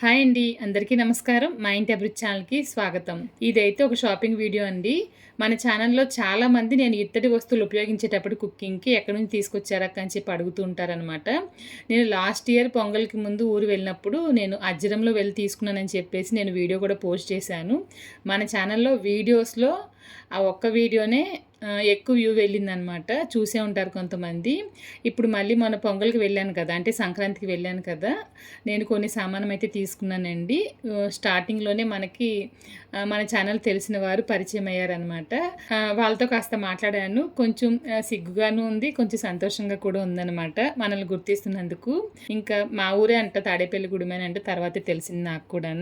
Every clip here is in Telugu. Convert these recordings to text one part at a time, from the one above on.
హాయ్ అండి అందరికీ నమస్కారం. మా ఇంటి అభిరుచి ఛానల్కి స్వాగతం. ఇదైతే ఒక షాపింగ్ వీడియో అండి. మన ఛానల్లో చాలామంది నేను ఇత్తడి వస్తువులు ఉపయోగించేటప్పుడు కుకింగ్కి ఎక్కడి నుంచి తీసుకొచ్చారా అని చెప్పి అడుగుతూ ఉంటారనమాట నేను లాస్ట్ ఇయర్ పొంగల్కి ముందు ఊరు వెళ్ళినప్పుడు నేను అజ్జరంలో వెళ్ళి తీసుకున్నానని చెప్పేసి నేను వీడియో కూడా పోస్ట్ చేశాను. మన ఛానల్లో వీడియోస్లో ఆ ఒక్క వీడియోనే ఎక్కువ వ్యూ వెళ్ళిందనమాట. చూసే ఉంటారు కొంతమంది. ఇప్పుడు మళ్ళీ మన పొంగల్కి వెళ్ళాను కదా అంటే సంక్రాంతికి వెళ్ళాను కదా నేను కొన్ని సామానం అయితే తీసుకున్నానండి స్టార్టింగ్లోనే మనకి మన ఛానల్ తెలిసిన వారు పరిచయం అయ్యారనమాట. వాళ్ళతో కాస్త మాట్లాడాను. కొంచెం సిగ్గుగాను ఉంది కొంచెం సంతోషంగా కూడా ఉందన్నమాట మనల్ని గుర్తిస్తున్నందుకు. ఇంకా మా ఊరే అంట తాడేపల్లి గుడిమని అంటే తర్వాతే తెలిసింది నాకు కూడా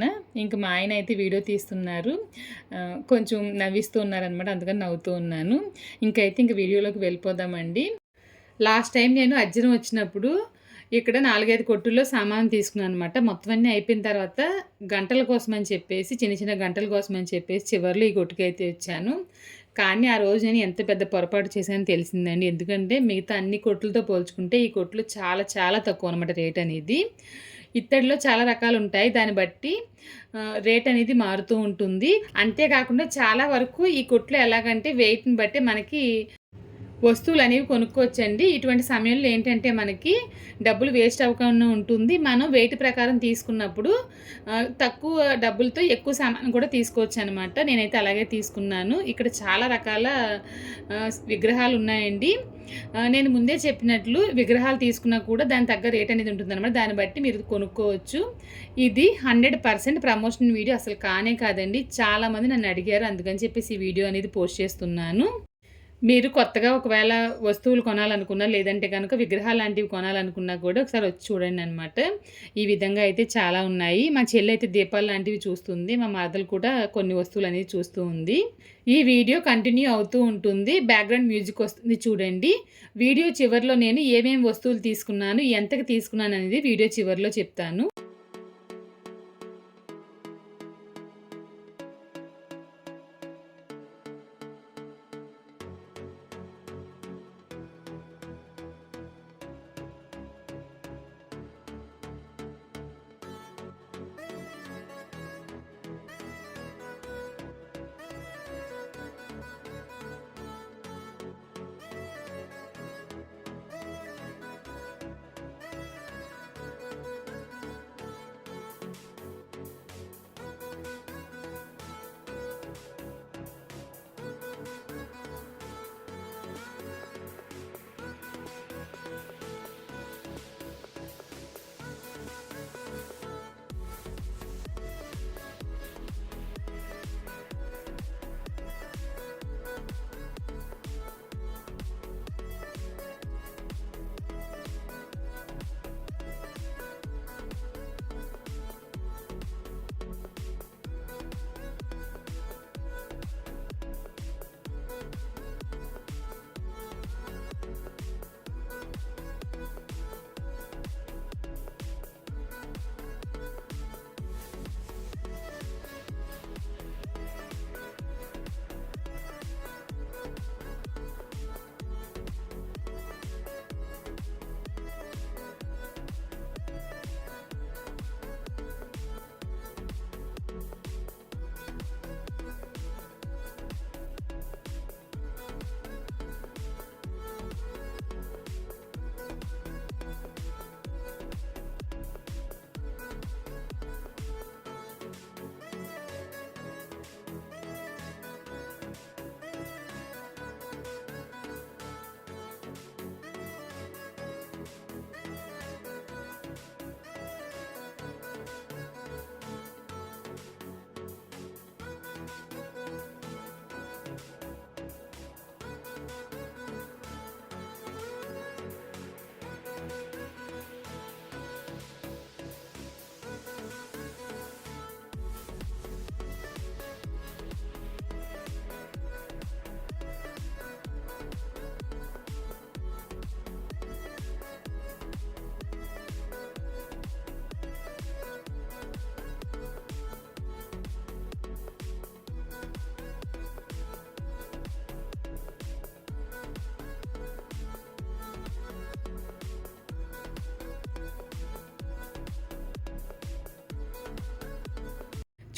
ఇంకా మా ఆయన అయితే వీడియో తీస్తున్నారు. కొంచెం నవ్విస్తూ ఉన్నారనమాట అందుకని నవ్వుతూ ఉన్నాను. ఇంకైతే ఇంక వీడియోలోకి వెళ్ళిపోదామండి. లాస్ట్ టైం నేను అజ్జరం వచ్చినప్పుడు ఇక్కడ నాలుగైదు కొట్టుల్లో సామాన్ తీసుకున్నాను అనమాట మొత్తం అన్నీ అయిపోయిన తర్వాత గంటల కోసం అని చెప్పేసి చిన్న చిన్న గంటల కోసం అని చెప్పేసి చివరిలో ఈ కొట్టుకైతే వచ్చాను. కానీ ఆ రోజు నేను ఎంత పెద్ద పొరపాటు చేశానో తెలిసిందండి. ఎందుకంటే మిగతా అన్ని కొట్లతో పోల్చుకుంటే ఈ కొట్లు చాలా చాలా తక్కువ అనమాట రేట్ అనేది. ఇత్తడిలో చాలా రకాలు ఉంటాయి దాన్ని బట్టి రేట్ అనేది మారుతూ ఉంటుంది. అంతేకాకుండా చాలా వరకు ఈ కొట్లు ఎలాగంటే వెయిట్ని బట్టి మనకి వస్తువులు అనేవి కొనుక్కోవచ్చండి. ఇటువంటి సమయంలో ఏంటంటే మనకి డబ్బులు వేస్ట్ అవ్వకుండా ఉంటుంది. మనం వెయిట్ ప్రకారం తీసుకున్నప్పుడు తక్కువ డబ్బులతో ఎక్కువ సామాన్ కూడా తీసుకోవచ్చు అనమాట నేనైతే అలాగే తీసుకున్నాను. ఇక్కడ చాలా రకాల విగ్రహాలు ఉన్నాయండి. నేను ముందే చెప్పినట్లు విగ్రహాలు తీసుకున్నా కూడా దాని తగ్గ రేట్ అనేది ఉంటుంది దాన్ని బట్టి మీరు కొనుక్కోవచ్చు. ఇది హండ్రెడ్ పర్సెంట్ ప్రమోషన్ వీడియో అసలు కానే కాదండి. చాలామంది నన్ను అడిగారు. అందుకని చెప్పేసి ఈ వీడియో అనేది పోస్ట్ చేస్తున్నాను. మీరు కొత్తగా ఒకవేళ వస్తువులు కొనాలనుకున్నా లేదంటే కనుక విగ్రహాలు లాంటివి కొనాలనుకున్నా కూడా ఒకసారి వచ్చి చూడండి అనమాట ఈ విధంగా అయితే చాలా ఉన్నాయి. మా చెల్లి అయితే దీపాలు లాంటివి చూస్తుంది. మా మాదలు కూడా కొన్ని వస్తువులు అనేది చూస్తూ ఉంది. ఈ వీడియో కంటిన్యూ అవుతూ ఉంటుంది. బ్యాక్గ్రౌండ్ మ్యూజిక్ వస్తుంది చూడండి. వీడియో చివరిలో నేను ఏమేమి వస్తువులు తీసుకున్నాను ఎంతకు తీసుకున్నాను అనేది వీడియో చివరిలో చెప్తాను.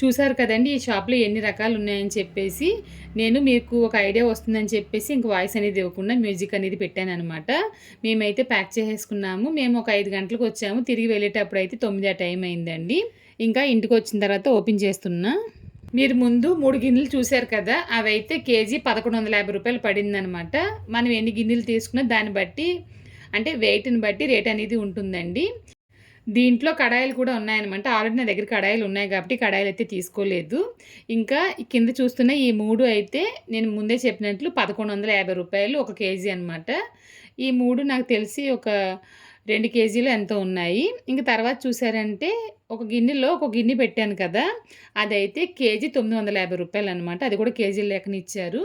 చూసారు కదండి ఈ షాప్లో ఎన్ని రకాలు ఉన్నాయని చెప్పేసి. నేను మీకు ఒక ఐడియా వస్తుందని చెప్పేసి ఇంక వాయిస్ అనేది ఇవ్వకుండా మ్యూజిక్ అనేది పెట్టాను అనమాట మేమైతే ప్యాక్ చేసేసుకున్నాము. మేము ఒక ఐదు గంటలకు వచ్చాము. తిరిగి వెళ్ళేటప్పుడు అయితే తొమ్మిది ఆ టైం అయిందండి. ఇంకా ఇంటికి వచ్చిన తర్వాత ఓపెన్ చేస్తున్నా. మీరు ముందు మూడు గిన్నెలు చూశారు కదా అవి అయితే కేజీ పదకొండు వందల యాభై రూపాయలు పడిందనమాట మనం ఎన్ని గిన్నెలు తీసుకున్నా దాన్ని బట్టి అంటే వెయిట్ని బట్టి రేట్ అనేది ఉంటుందండి. దీంట్లో కడాయిలు కూడా ఉన్నాయన్నమాట. ఆల్రెడీ నా దగ్గర కడాయిలు ఉన్నాయి కాబట్టి కడాయిలు అయితే తీసుకోలేదు. ఇంకా కింద చూస్తున్న ఈ మూడు అయితే నేను ముందే చెప్పినట్లు పదకొండు వందల యాభై రూపాయలు ఒక కేజీ అనమాట ఈ మూడు నాకు తెలిసి ఒక రెండు కేజీలు ఎంతో ఉన్నాయి. ఇంక తర్వాత చూసారంటే ఒక గిన్నెలో ఒక గిన్నె పెట్టాను కదా అదైతే కేజీ తొమ్మిది వందల యాభై రూపాయలు అనమాట అది కూడా కేజీలు లెక్కన ఇచ్చారు.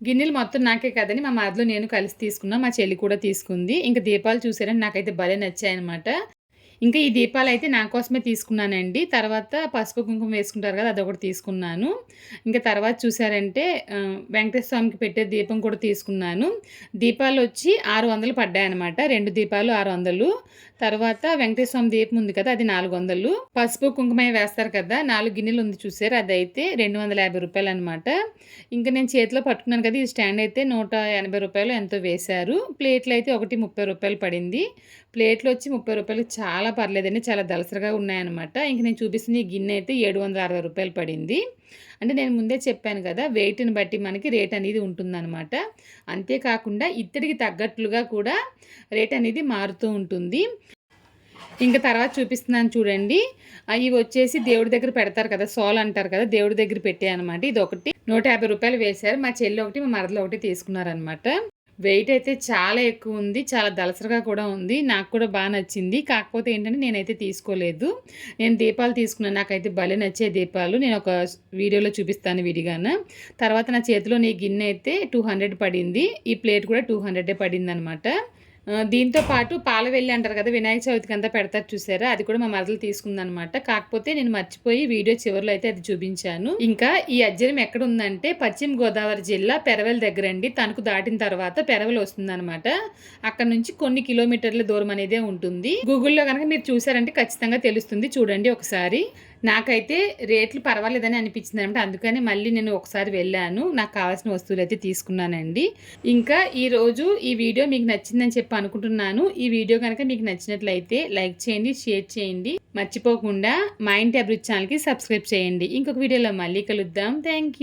గిన్నెలు మొత్తం నాకే కదని మా మాదిలో నేను కలిసి తీసుకున్నా మా చెల్లి కూడా తీసుకుంది. ఇంకా దీపాలు చూసారని నాకైతే భలే నచ్చాయన్నమాట. ఇంకా ఈ దీపాలు అయితే నా కోసమే తీసుకున్నానండి. తర్వాత పసుపు కుంకుమ వేసుకుంటారు కదా అదొకటి తీసుకున్నాను. ఇంకా తర్వాత చూసారంటే వెంకటేశ్వర స్వామికి పెట్టే దీపం కూడా తీసుకున్నాను. దీపాలు వచ్చి ఆరు వందలు పడ్డాయన్నమాట. రెండు దీపాలు ఆరు వందలు. తర్వాత వెంకటేశ్వర స్వామి దీపం ఉంది కదా అది నాలుగు వందలు. పసుపు కుంకుమ వేస్తారు కదా నాలుగు గిన్నెలు ఉంది చూసారు అదైతే రెండు వందల యాభై రూపాయలు అనమాట ఇంకా నేను చేతిలో పట్టుకున్నాను కదా ఈ స్టాండ్ అయితే నూట ఎనభై రూపాయలు ఎంతో వేశారు. ప్లేట్లు అయితే ఒకటి ముప్పై రూపాయలు పడింది. ప్లేట్లు వచ్చి ముప్పై రూపాయలు చాలా పర్లేదండి. చాలా దలసరగా ఉన్నాయన్నమాట. ఇంక నేను చూపిస్తున్న ఈ గిన్నె అయితే ఏడు వందల అరవై రూపాయలు పడింది. అంటే నేను ముందే చెప్పాను కదా వెయిట్ని బట్టి మనకి రేట్ అనేది ఉంటుందన్నమాట. అంతేకాకుండా ఇత్తడికి తగ్గట్లుగా కూడా రేట్ అనేది మారుతూ ఉంటుంది. ఇంకా తర్వాత చూపిస్తున్నాను చూడండి. అవి వచ్చేసి దేవుడి దగ్గర పెడతారు కదా సోల్ అంటారు కదా దేవుడి దగ్గర పెట్టాయి అనమాట ఇది ఒకటి నూట యాభై రూపాయలు వేశారు. మా చెల్లి ఒకటి మా మరదలు ఒకటి తీసుకున్నారనమాట వెయిట్ అయితే చాలా ఎక్కువ ఉంది చాలా దలసరగా కూడా ఉంది. నాకు కూడా బాగా నచ్చింది. కాకపోతే ఏంటంటే నేనైతే తీసుకోలేదు. నేను దీపాలు తీసుకున్నాను. నాకైతే భలే నచ్చే దీపాలు. నేను ఒక వీడియోలో చూపిస్తాను విడిగాన. తర్వాత నా చేతిలో నీ గిన్నె అయితే టూ హండ్రెడ్ పడింది. ఈ ప్లేట్ కూడా టూ హండ్రెడే పడింది అనమాట దీంతో పాటు పాల వెళ్ళి అంటారు కదా వినాయక చవితికి అంతా పెడతారు చూసారా? అది కూడా మా మరదలు తీసుకుందనమాట కాకపోతే నేను మర్చిపోయి వీడియో చివరిలో అయితే అది చూపించాను. ఇంకా ఈ అజ్జరం ఎక్కడ ఉందంటే పశ్చిమ గోదావరి జిల్లా పెరవెల దగ్గర అండి తణుకు దాటిన తర్వాత పెరవెలు వస్తుందన్నమాట. అక్కడ నుంచి కొన్ని కిలోమీటర్ల దూరం అనేదే ఉంటుంది. గూగుల్లో కనుక మీరు చూసారంటే ఖచ్చితంగా తెలుస్తుంది. చూడండి ఒకసారి. నాకైతే రేట్లు పర్వాలేదని అనిపించింది అనమాట అందుకని మళ్ళీ నేను ఒకసారి వెళ్ళాను. నాకు కావాల్సిన వస్తువులు అయితే తీసుకున్నానండి. ఇంకా ఈరోజు ఈ వీడియో మీకు నచ్చిందని చెప్పి అనుకుంటున్నాను. ఈ వీడియో కనుక మీకు నచ్చినట్లయితే లైక్ చేయండి షేర్ చేయండి. మర్చిపోకుండా మైండ్ ట్యాబ్రిక్ ఛానల్కి సబ్స్క్రైబ్ చేయండి. ఇంకొక వీడియోలో మళ్ళీ కలుద్దాం. థ్యాంక్